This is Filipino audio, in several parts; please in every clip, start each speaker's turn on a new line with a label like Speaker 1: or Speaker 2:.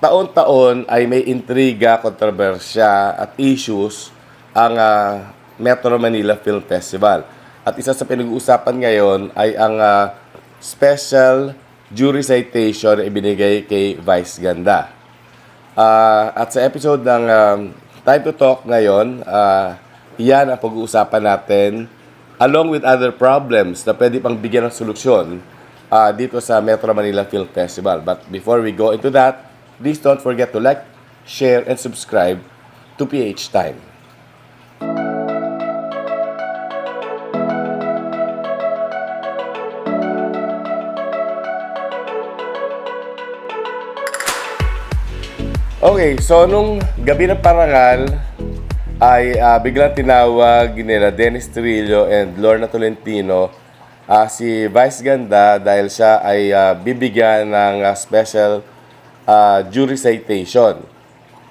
Speaker 1: taon-taon ay may intriga, kontrobersya at issues ang ah, Metro Manila Film Festival. At isa sa pinag-uusapan ngayon ay ang ah, special jury citation na ibinigay kay Vice Ganda. Ah, at sa episode ng um, Time to Talk ngayon, ah, yan ang pag-uusapan natin along with other problems na pwede pang bigyan ng solusyon ah, dito sa Metro Manila Film Festival. But before we go into that, please don't forget to like, share, and subscribe to PH Time. Okay, so nung gabi ng parangal ay ah, biglang tinawag nila Dennis Trillo and Lorna Tolentino ah, si Vice Ganda dahil siya ay ah, bibigyan ng ah, special ah, jury citation.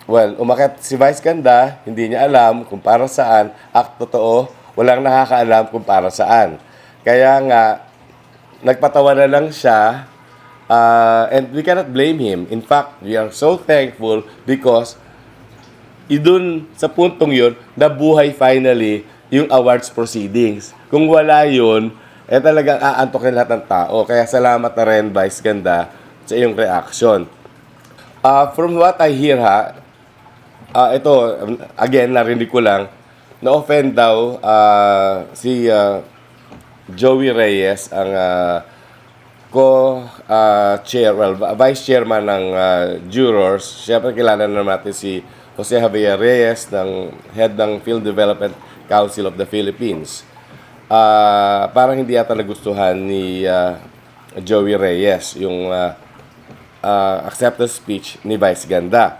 Speaker 1: Well, umakit si Vice Ganda, hindi niya alam kung para saan. At totoo, walang nakakaalam kung para saan. Kaya nga, nagpatawa na lang siya Uh, and we cannot blame him. In fact, we are so thankful because idun sa puntong yun, nabuhay finally yung awards proceedings. Kung wala yun, eh talagang aantokin lahat ng tao. Kaya salamat na rin, Vice Ganda, sa iyong reaction. Uh, from what I hear ha, ah ito, again, narinig ko lang, na-offend daw ah, si ah, Joey Reyes, ang ah, co-chair, well, vice chairman ng ah, jurors. Siyempre, kilala na natin si Jose Javier Reyes, ng head ng Field Development Council of the Philippines. Ah, parang hindi yata nagustuhan ni ah, Joey Reyes yung ah, ah, acceptance speech ni Vice Ganda.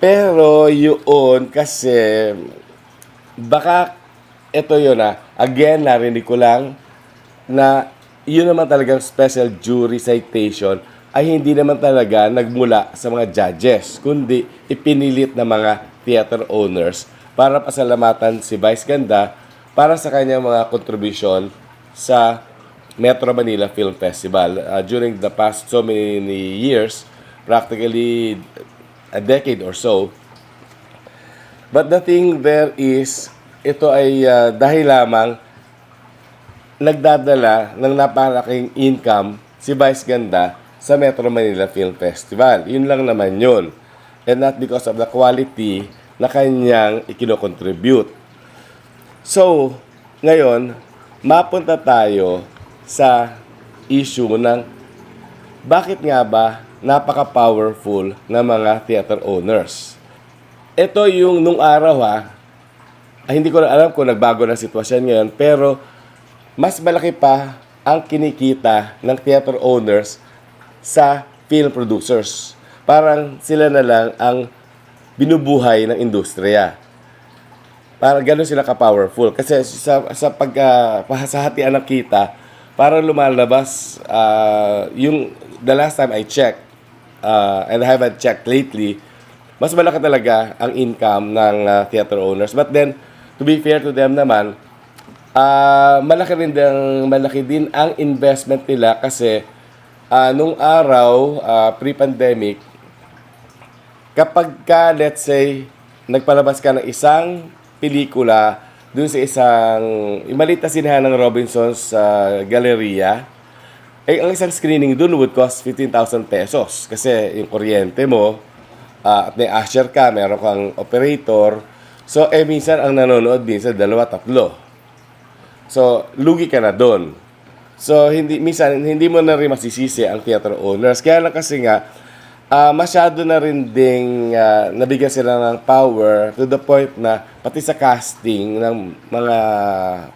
Speaker 1: Pero yun kasi baka ito yun ah. Again, narinig ko lang na yun naman talagang special jury citation ay hindi naman talaga nagmula sa mga judges, kundi ipinilit ng mga theater owners para pasalamatan si Vice Ganda para sa kanyang mga kontribusyon sa Metro Manila Film Festival. Uh, during the past so many years, practically a decade or so, But the thing there is, ito ay ah, dahil lamang nagdadala ng napalaking income si Vice Ganda sa Metro Manila Film Festival. Yun lang naman yun. And not because of the quality na kanyang ikinocontribute. So, ngayon, mapunta tayo sa issue ng bakit nga ba napaka-powerful ng mga theater owners. Ito yung nung araw ha, ay hindi ko na alam kung nagbago na sitwasyon ngayon, pero mas malaki pa ang kinikita ng theater owners sa film producers. Parang sila na lang ang binubuhay ng industriya. Parang gano'n sila ka-powerful. Kasi sa, sa pag, uh, ng kita, parang lumalabas, ah, yung, the last time I checked, uh, and I haven't checked lately, mas malaki talaga ang income ng uh, theater owners. But then, to be fair to them naman, ah malaki rin din, malaki din ang investment nila kasi ah, nung araw, ah, pre-pandemic, kapag ka, let's say, nagpalabas ka ng isang pelikula dun sa isang, maliit na sinahan ng Robinsons sa Galleria, eh, ang isang screening dun would cost 15,000 pesos. Kasi yung kuryente mo, ah, at may usher ka, meron kang operator. So, eh, minsan ang nanonood, minsan dalawa, tatlo. So, lugi ka na doon. So, hindi, minsan, hindi mo na rin masisisi ang theater owners. Kaya lang kasi nga, ah, masyado na rin ding ah, nabigyan sila ng power to the point na pati sa casting ng mga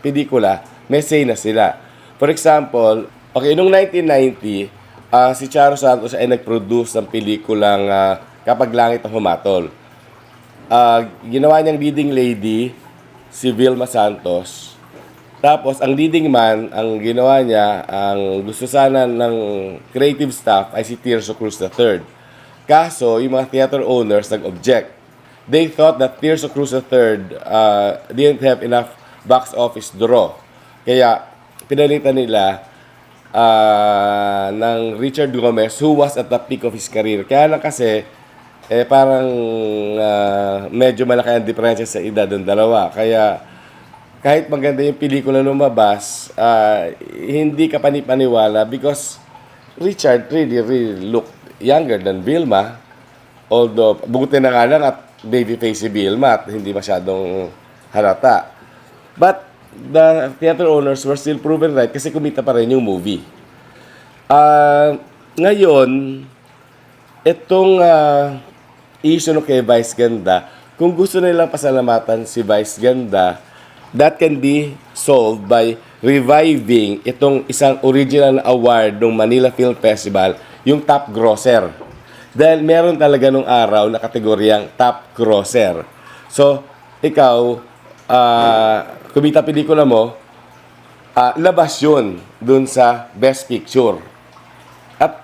Speaker 1: pelikula, may say na sila. For example, okay, noong 1990, ah, si Charo Santos ay nag-produce ng pelikulang ah, Kapag Langit ang Humatol. Ah, ginawa niyang leading lady, si Vilma Santos. Tapos, ang leading man, ang ginawa niya, ang gusto sana ng creative staff ay si Tirso Cruz III. Kaso, yung mga theater owners nag-object. They thought that Tirso Cruz III uh, didn't have enough box office draw. Kaya, pinalitan nila ah, ng Richard Gomez who was at the peak of his career. Kaya lang kasi, eh parang ah, medyo malaki ang diferensya sa edad ng dalawa. Kaya kahit maganda yung pelikula lumabas, ah, hindi ka panipaniwala because Richard really, really looked younger than Vilma. Although, buti na nga lang at babyface si Vilma at hindi masyadong halata. But, the theater owners were still proven right kasi kumita pa rin yung movie. Ah, ngayon, itong ah, issue no kay Vice Ganda, kung gusto nilang pasalamatan si Vice Ganda, that can be solved by reviving itong isang original na award ng Manila Film Festival, yung Top Grosser. Dahil meron talaga nung araw na kategoryang Top Grosser. So, ikaw, ah, kumita pelikula mo, ah, labas yun dun sa Best Picture. At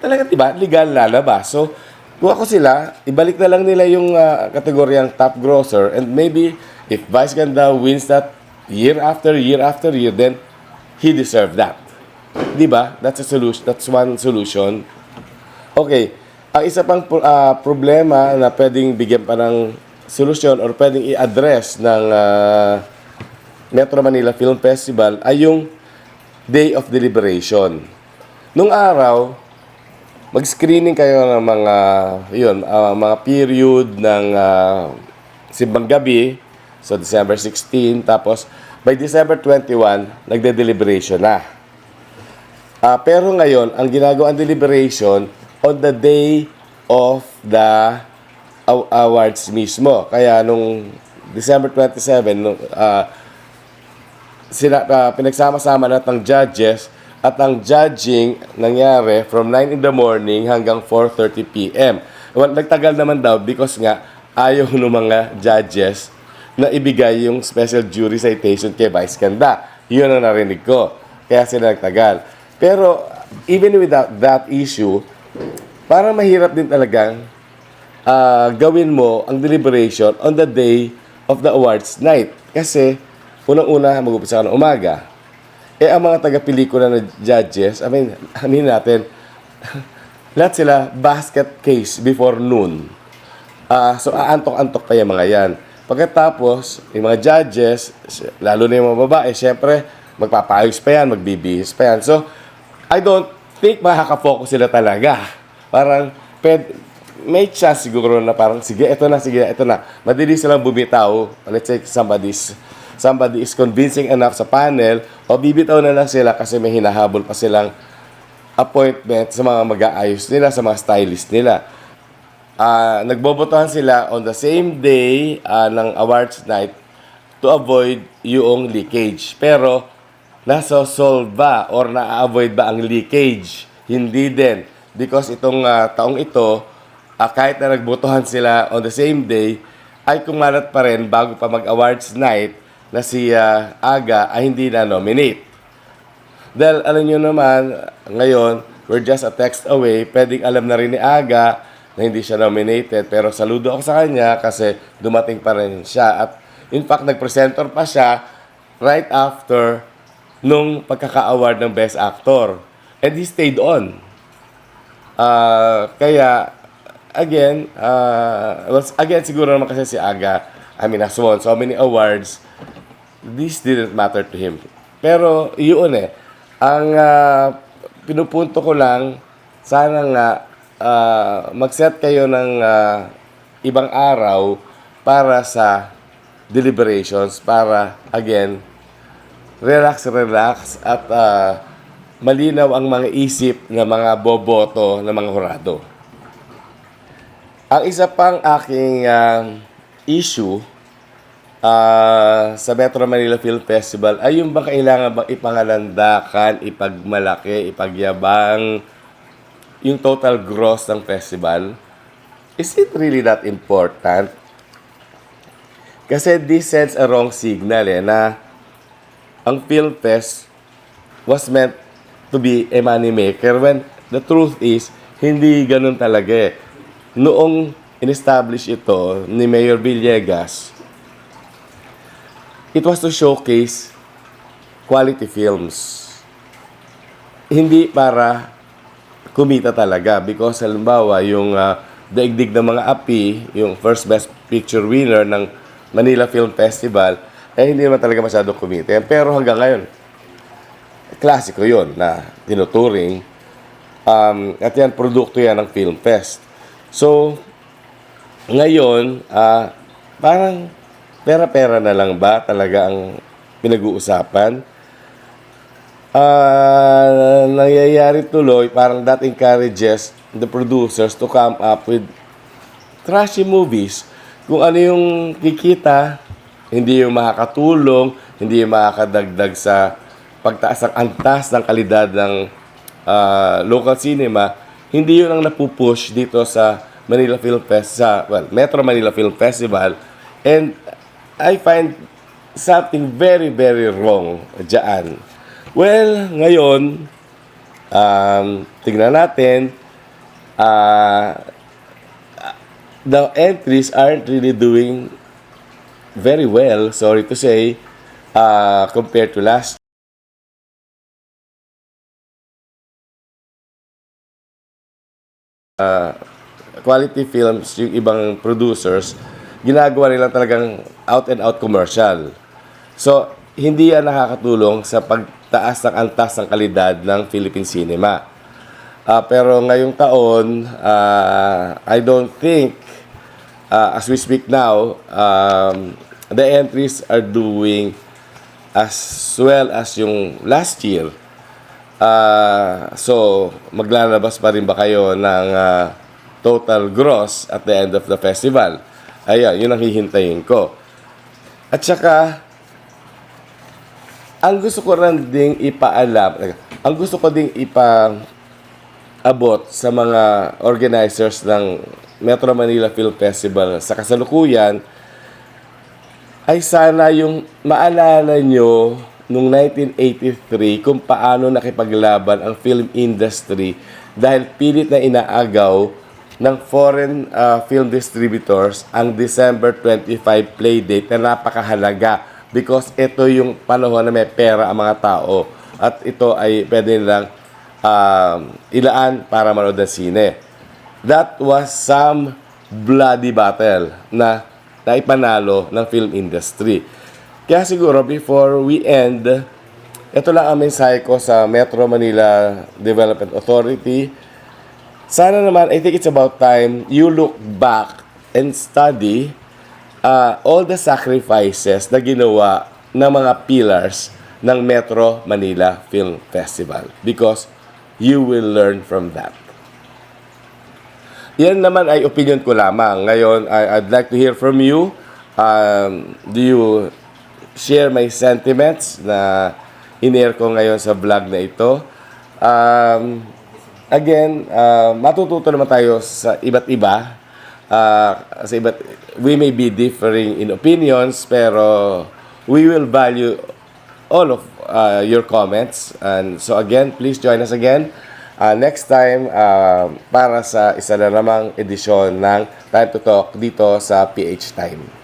Speaker 1: talaga 'di ba, legal lalabas. So, kung ako sila, ibalik na lang nila yung ah, kategoryang top grosser and maybe if Vice Ganda wins that year after year after year, then he deserve that. 'Di ba? That's a solution. That's one solution. Okay. Ang isa pang ah, problema na pwedeng bigyan pa ng solusyon or pwedeng i-address ng ah, Metro Manila Film Festival ay yung day of deliberation. Nung araw, mag-screening kayo ng mga yun, ah, mga period ng ah, simbang gabi, so December 16, tapos by December 21, nagde-deliberation na. Ah, pero ngayon, ang ginagawa ang deliberation on the day of the aw- awards mismo. Kaya nung December 27, nung, ah, sila, ah, pinagsama-sama lahat ng judges at ang judging nangyari from 9 in the morning hanggang 4.30 p.m. Well, nagtagal naman daw because nga ayaw ng mga judges na ibigay yung special jury citation kay Vice Ganda. Yun ang narinig ko. Kaya sila nagtagal. Pero even without that issue, parang mahirap din talagang ah, gawin mo ang deliberation on the day of the awards night. Kasi, unang-una, mag-upisa ka ng umaga. Eh, ang mga taga-pelikula na judges, I mean, amin natin, lahat sila basket case before noon. Ah, so, aantok-antok pa yung mga yan. Pagkatapos, yung mga judges, lalo na yung mga babae, syempre, magpapayos pa yan, magbibihis pa yan. So, I don't think makaka-focus sila talaga. Parang, ped, may chance siguro na parang, sige, ito na, sige, ito na. Madali silang bumitaw. Let's say somebody's, somebody is convincing enough sa panel, o bibitaw na lang sila kasi may hinahabol pa silang appointment sa mga mag-aayos nila, sa mga stylist nila. Ah, nagbobotohan sila on the same day ah, ng awards night to avoid yung leakage. Pero, nasosolve ba or na-avoid ba ang leakage? Hindi din. Because itong ah, taong ito, ah, kahit na nagbotohan sila on the same day, ay kumalat pa rin bago pa mag-awards night na si ah, Aga ay hindi na-nominate. Dahil alam nyo naman, ngayon, we're just a text away. Pwedeng alam na rin ni Aga na hindi siya nominated. Pero saludo ako sa kanya kasi dumating pa rin siya. At in fact, nag-presenter pa siya right after nung pagkaka-award ng Best Actor. And he stayed on. Ah, kaya, again, ah, well, again, siguro naman kasi si Aga, I mean, has won so many awards, this didn't matter to him. Pero, yun eh, ang ah, pinupunto ko lang, sana nga, ah, mag-set kayo ng ah, ibang araw para sa deliberations, para, again, relax, relax, at ah, malinaw ang mga isip ng mga boboto ng mga hurado. Ang isa pang aking ah, issue ah, sa Metro Manila Film Festival ay yung ba kailangan bang ipangalandakan, ipagmalaki, ipagyabang yung total gross ng festival? Is it really that important? Kasi this sends a wrong signal eh, na ang Film Fest was meant to be a money maker when the truth is, hindi ganun talaga eh. Noong in-establish ito ni Mayor Villegas, it was to showcase quality films. hindi para kumita talaga because halimbawa yung ah, daigdig ng mga api, yung first best picture winner ng Manila Film Festival, eh hindi naman talaga masyado kumita. Pero hanggang ngayon, klasiko yon na tinuturing. Um, at yan, produkto yan ng Film Fest. So, ngayon, ah, parang pera-pera na lang ba talaga ang pinag-uusapan? Ah, nangyayari tuloy, parang that encourages the producers to come up with trashy movies. Kung ano yung kikita, hindi yung makakatulong, hindi yung makakadagdag sa pagtaas ng antas ng kalidad ng ah, local cinema, hindi yun ang napupush dito sa Manila Film Fest, sa, well, Metro Manila Film Festival. And I find something very, very wrong dyan. Well, ngayon, um, tignan natin, ah, the entries aren't really doing very well, sorry to say, uh, compared to last uh, quality films, yung ibang producers, ginagawa nila talagang out and out commercial. So, hindi yan nakakatulong sa pagtaas ng antas ng kalidad ng Philippine cinema. Ah, pero ngayong taon, ah, I don't think, ah, as we speak now, um, the entries are doing as well as yung last year. Ah, so, maglalabas pa rin ba kayo ng ah, total gross at the end of the festival? Ayan, yun ang hihintayin ko. At saka, ang gusto ko rin ding ipaalam, ang gusto ko ding ipa abot sa mga organizers ng Metro Manila Film Festival sa kasalukuyan ay sana yung maalala nyo noong 1983 kung paano nakipaglaban ang film industry dahil pilit na inaagaw ng foreign uh, film distributors ang December 25 playdate na napakahalaga because ito yung panahon na may pera ang mga tao at ito ay pwede nilang um, ilaan para manood ng sine. That was some bloody battle na naipanalo ng film industry. Kaya siguro before we end, ito lang ang mensahe ko sa Metro Manila Development Authority. Sana naman, I think it's about time you look back and study uh, all the sacrifices na ginawa ng mga pillars ng Metro Manila Film Festival because you will learn from that. Yan naman ay opinion ko lamang. Ngayon, I, I'd like to hear from you. Um, do you share my sentiments na in-air ko ngayon sa vlog na ito? Um, again, uh, matututo naman tayo sa iba't iba. Uh, sa iba't, we may be differing in opinions, pero we will value all of uh, your comments. And so again, please join us again uh, next time uh, para sa isa na namang edisyon ng Time to Talk dito sa PH Time.